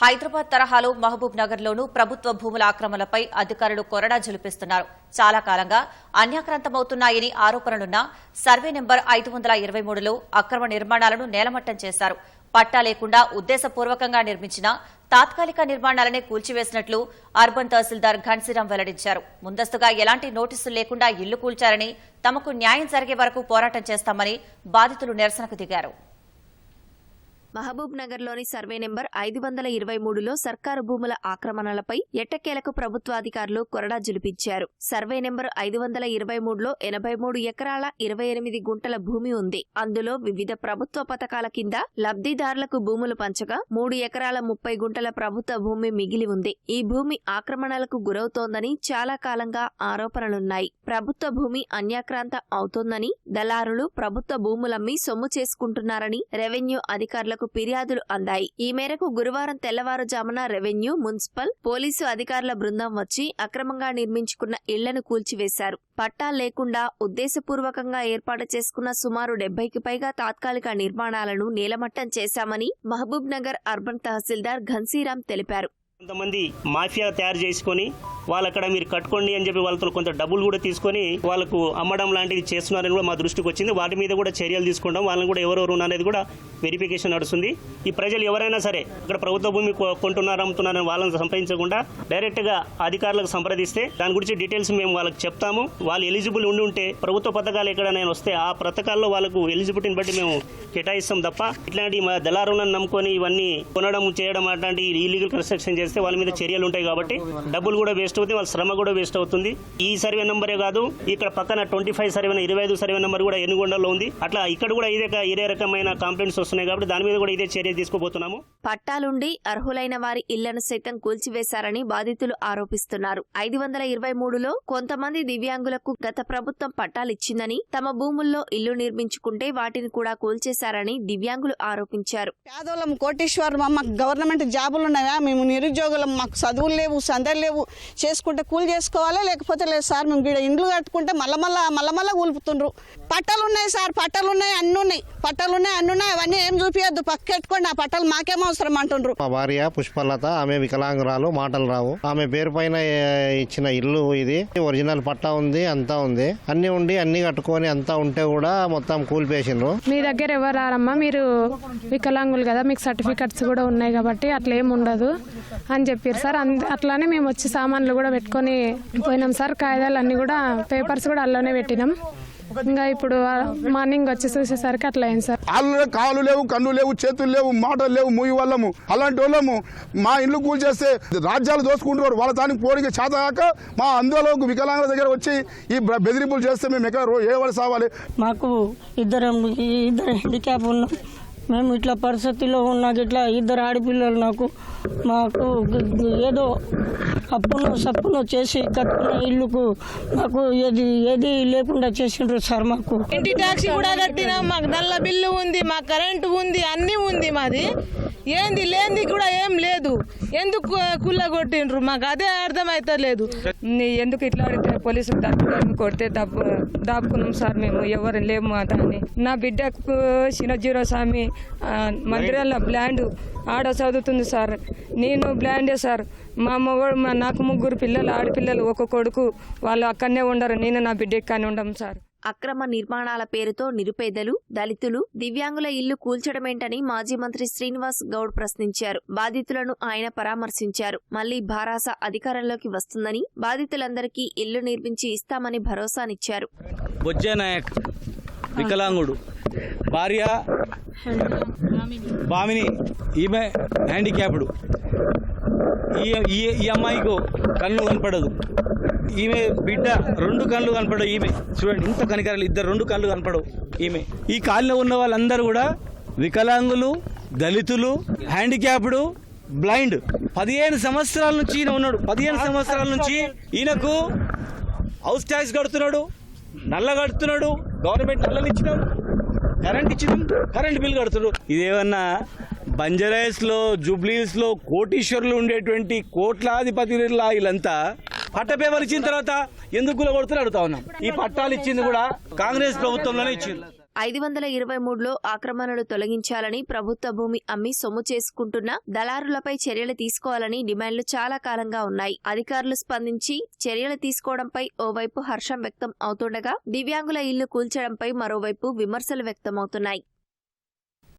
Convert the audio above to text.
హైదరాబాద్ తరహాలో మహబూబ్ నగర్లోనూ ప్రభుత్వ భూముల ఆక్రమణలపై అధికారులు కొరడా జలిపిస్తున్నారు. చాలా కాలంగా అన్యాక్రాంతమవుతున్నాయని ఆరోపణలున్న సర్వే నెంబర్ ఐదు వందల ఇరవై మూడులో అక్రమ నిర్మాణాలను నేలమట్టం చేశారు. పట్టా లేకుండా ఉద్దేశపూర్వకంగా నిర్మించిన తాత్కాలిక నిర్మాణాలనే కూల్చివేసినట్లు అర్బన్ తహసీల్దార్ ఘన్సీరాం వెల్లడించారు. ముందస్తుగా ఎలాంటి నోటీసులు లేకుండా ఇల్లు కూల్చారని తమకు న్యాయం జరిగే వరకు పోరాటం చేస్తామని బాధితులు నిరసనకు దిగారు. మహబూబ్ నగర్లోని సర్వే నెంబర్ ఐదు వందల ఇరవై మూడులో సర్కారు భూముల ఆక్రమణలపై ఎట్టకేలకు ప్రభుత్వాధికారులు కొరడా జులిపించారు. సర్వే నెంబర్ ఐదు వందల ఇరవై మూడులో ఎనభై మూడు ఎకరాల ఇరవై ఎనిమిది గుంటల భూమి ఉంది. అందులో వివిధ ప్రభుత్వ పథకాల కింద లబ్ధిదారులకు భూములు పంచగా మూడు ఎకరాల ముప్పై గుంటల ప్రభుత్వ భూమి మిగిలి ఉంది. ఈ భూమి ఆక్రమణలకు గురవుతోందని చాలా కాలంగా ఆరోపణలున్నాయి. ప్రభుత్వ భూమి అన్యాక్రాంత అవుతోందని దళారులు ప్రభుత్వ భూములమ్మి సొమ్ము చేసుకుంటున్నారని రెవెన్యూ అధికారులకు ఫిర్యాదులు అందాయి. ఈ మేరకు గురువారం తెల్లవారుజామున రెవెన్యూ మున్సిపల్ పోలీసు అధికారుల బృందం వచ్చి అక్రమంగా నిర్మించుకున్న ఇళ్ళను కూల్చివేశారు. పట్టా లేకుండా ఉద్దేశపూర్వకంగా ఏర్పాటు చేసుకున్న సుమారు డెబ్బైకి పైగా తాత్కాలిక నిర్మాణాలను నేలమట్టం చేశామని మహబూబ్ నగర్ అర్బన్ తహసీల్దార్ ఘన్సీరాం తెలిపారు. కొంతమంది మాఫియా తయారు చేసుకొని వాళ్ళు అక్కడ మీరు కట్టుకోండి అని చెప్పి వాళ్ళతో కొంత డబ్బులు కూడా తీసుకొని వాళ్ళకు అమ్మడం లాంటివి చేస్తున్నారని కూడా మా దృష్టికి వచ్చింది. వాటి మీద కూడా చర్యలు తీసుకుంటాం. వాళ్ళని కూడా ఎవరెవరు ఉన్నారనేది కూడా వెరిఫికేషన్ నడుస్తుంది. ఈ ప్రజలు ఎవరైనా సరే ఇక్కడ ప్రభుత్వ భూమి కొంటున్నారు అమ్ముతున్నారని వాళ్ళని సంప్రదించకుండా డైరెక్ట్గా అధికారులకు సంప్రదిస్తే దాని గురించి డీటెయిల్స్ మేము వాళ్ళకి చెప్తాము. వాళ్ళు ఎలిజిబుల్ ఉండి ఉంటే ప్రభుత్వ పథకాలు ఎక్కడైనా వస్తే ఆ పథకాల్లో వాళ్ళకు ఎలిజిబిలిటీని బట్టి మేము కేటాయిస్తాం తప్ప ఇట్లాంటి మా దళారులను నమ్ముకొని ఇవన్నీ కొనడం చేయడం అట్లాంటి ఇల్లీగల్ కన్స్ట్రక్షన్ చేస్తే వాళ్ళ మీద చర్యలు ఉంటాయి కాబట్టి డబ్బులు కూడా వేస్ట్ అవుతుంది వాళ్ళ శ్రమ కూడా వేస్ట్ అవుతుంది. ఈ సర్వే నెంబరే కాదు ఇక్కడ పక్కన ట్వంటీ ఫైవ్ సర్వే ఇరవై ఐదు సర్వే నెంబర్ కూడా ఎనుగొండలో ఉంది. అట్లా ఇక్కడ కూడా ఇదే ఇదే రకమైన కంప్లైంట్స్ వస్తున్నాయి కాబట్టి దాని మీద కూడా ఇదే చర్య తీసుకోబోతున్నాము. పట్టాలుండి అర్హులైన వారి ఇళ్ళను సైతం కూల్చివేశారని బాధితులు ఆరోపిస్తున్నారు. ఐదు వందల ఇరవై మూడులో కొంతమంది దివ్యాంగులకు గత ప్రభుత్వం పట్టాలిచ్చిందని తమ భూముల్లో ఇల్లు నిర్మించుకుంటే వాటిని కూడా కూల్చేశారని దివ్యాంగులు ఆరోపించారు. పేదోళ్ళం కోటేశ్వరం మాకు గవర్నమెంట్ జాబులు ఉన్నాయా మేము నిరుద్యోగులం మాకు చదువులు లేవు సందడి లేవు. చేసుకుంటే కూలి చేసుకోవాలా? లేకపోతే లేదు సార్ మేము ఇక్కడ ఇండ్లు కట్టుకుంటే మళ్ళా మళ్ళా మళ్ళా మళ్ళా కూలుపుతుండ్రు. పట్టాలు ఉన్నాయి సార్ పట్టాలు ఉన్నాయి అన్ని ఉన్నాయి పట్టాలు ఉన్నాయి అన్ని ఉన్నాయి అవన్నీ ఏం చూపించద్దు పక్కెట్టుకోండి ఆ పట్టాలు మాకేం అవసరం అంటుండ్రు. మా భార్య పుష్పలత ఆమె వికలాంగురాలు మాటలు రావు. ఆమె పేరు పైన ఇచ్చిన ఇల్లు ఇది. ఒరిజినల్ పట్టా ఉంది అంతా ఉంది. అన్ని ఉండి అన్ని కట్టుకొని అంతా ఉంటే కూడా మొత్తం కూలిపేసిండ్రు. మీ దగ్గర ఎవరు రారమ్మా? మీరు వికలాంగులు కదా మీకు సర్టిఫికెట్స్ కూడా ఉన్నాయి కాబట్టి అట్లా ఏమి ఉండదు అని చెప్పారు సార్. అట్లానే మేము వచ్చి సామాన్లు కూడా పెట్టుకొని పోయినాం సార్. కాగితాలు అన్నీ కూడా పేపర్స్ కూడా అల్లోనే పెట్టినాం. ఇంకా ఇప్పుడు మార్నింగ్ వచ్చి చూసేసరికి అట్లా అయింది సార్. వాళ్ళు కాళ్ళు లేవు కన్ను లేవు చేతులు లేవు మాటలు లేవు మూయి వాళ్ళము. అలాంటి వాళ్ళము మా ఇల్లు కూల్ చేస్తే రాజ్యాలు దోసుకుంటున్నారు. వాళ్ళ దానికి పోడికి చేతగాక మా అందులో వికలాంగుల దగ్గర వచ్చి ఈ బెదిరింపులు చేస్తే మేము ఎక్కడ ఏ వాళ్ళు సావాలి? మాకు ఇద్దరు ఇద్దరు హ్యాండిక్యాప్ ఉన్నాం. మేము ఇట్లా పరిస్థితిలో ఉన్నాక ఇట్లా ఇద్దరు ఆడపిల్లలు నాకు మాకు ఏదో అప్పును సప్పును చేసి కట్టుకున్న ఇల్లుకు మాకు ఏది ఏది లేకుండా చేసిండ్రు సార్ మాకు. ఇంటి ట్యాక్సీ కూడా కట్టినాం మాకు నల్ల బిల్లు ఉంది మా కరెంటు ఉంది అన్నీ ఉంది మాది. ఏంది లేనిది కూడా ఏం లేదు. ఎందుకు కుల్ల కొట్టిండ్రు మాకు అదే అర్థమవుతలేదు ఎందుకు ఇట్లా అడిగితే పోలీసులు తప్పుకొని కొడితే తప్పు దాపుకున్నాం సార్ మేము. ఎవరు లేము అని నా బిడ్డకు చిన్నజీరో స్వామి మందిరాల బ్లాండ్ ఆడ చదువుతుంది సార్. నేను బ్లాండే సార్. మా మగవాడు మా నాకు ముగ్గురు పిల్లలు ఆడపిల్లలు ఒక కొడుకు. వాళ్ళు అక్కడనే ఉండరు. నేను నా బిడ్డ కానీ ఉండం సార్. అక్రమ నిర్మాణాల పేరుతో నిరుపేదలు దళితులు దివ్యాంగుల ఇల్లు కూల్చడమేంటని మాజీ మంత్రి శ్రీనివాస్ గౌడ్ ప్రశ్నించారు. బాధితులను ఆయన పరామర్శించారు. మళ్ళీ భారాస అధికారంలోకి వస్తుందని బాధితులందరికీ ఇల్లు నిర్మించి ఇస్తామని భరోసానిచ్చారు. వికలాంగుడు భార్య భామిని ఈమె హ్యాండిక్యాప్డ్ ఈ ఈ ఈ అమ్మాయికు కళ్ళు కనపడదు. ఈమె బిడ్డ రెండు కళ్ళు కనపడవు ఈమె. చూడండి ఇంత కనికరాలు ఇద్దరు రెండు కళ్ళు కనపడవు ఈమె. ఈ కాళ్ళలో ఉన్న వాళ్ళందరూ కూడా వికలాంగులు దళితులు హ్యాండిక్యాప్డ్ బ్లైండ్. పదిహేను సంవత్సరాల నుంచి ఈయన ఉన్నాడు. పదిహేను సంవత్సరాల నుంచి ఈయనకు హౌస్ ట్యాక్స్ కడుతున్నాడు నల్ల కడుతున్నాడు గవర్నమెంట్ నల్లలు ఇచ్చినాం కరెంట్ ఇచ్చినాం కరెంట్ బిల్ కడుతున్నాడు. ఇదేమన్నా బంజారాస్లో జూబ్లీస్లో కోటీశ్వరులు ఉండేటువంటి కోట్లాధిపతిలా వీళ్ళంతా పట్ట పేపర్ ఇచ్చిన తర్వాత ఎందుకు కొడుతున్నారు అడుగుతా ఉన్నాం. ఈ పట్టాలు ఇచ్చింది కూడా కాంగ్రెస్ ప్రభుత్వంలోనే ఇచ్చింది. ఐదు వందల ఇరవై మూడులో ఆక్రమణలు తొలగించాలని ప్రభుత్వ భూమి అమ్మి సొమ్ము చేసుకుంటున్న దళారులపై చర్యలు తీసుకోవాలని డిమాండ్లు చాలా కాలంగా ఉన్నాయి. అధికారులు స్పందించి చర్యలు తీసుకోవడంపై ఓవైపు హర్షం వ్యక్తం అవుతుండగా దివ్యాంగుల ఇల్లు కూల్చడంపై మరోవైపు విమర్శలు వ్యక్తమవుతున్నాయి.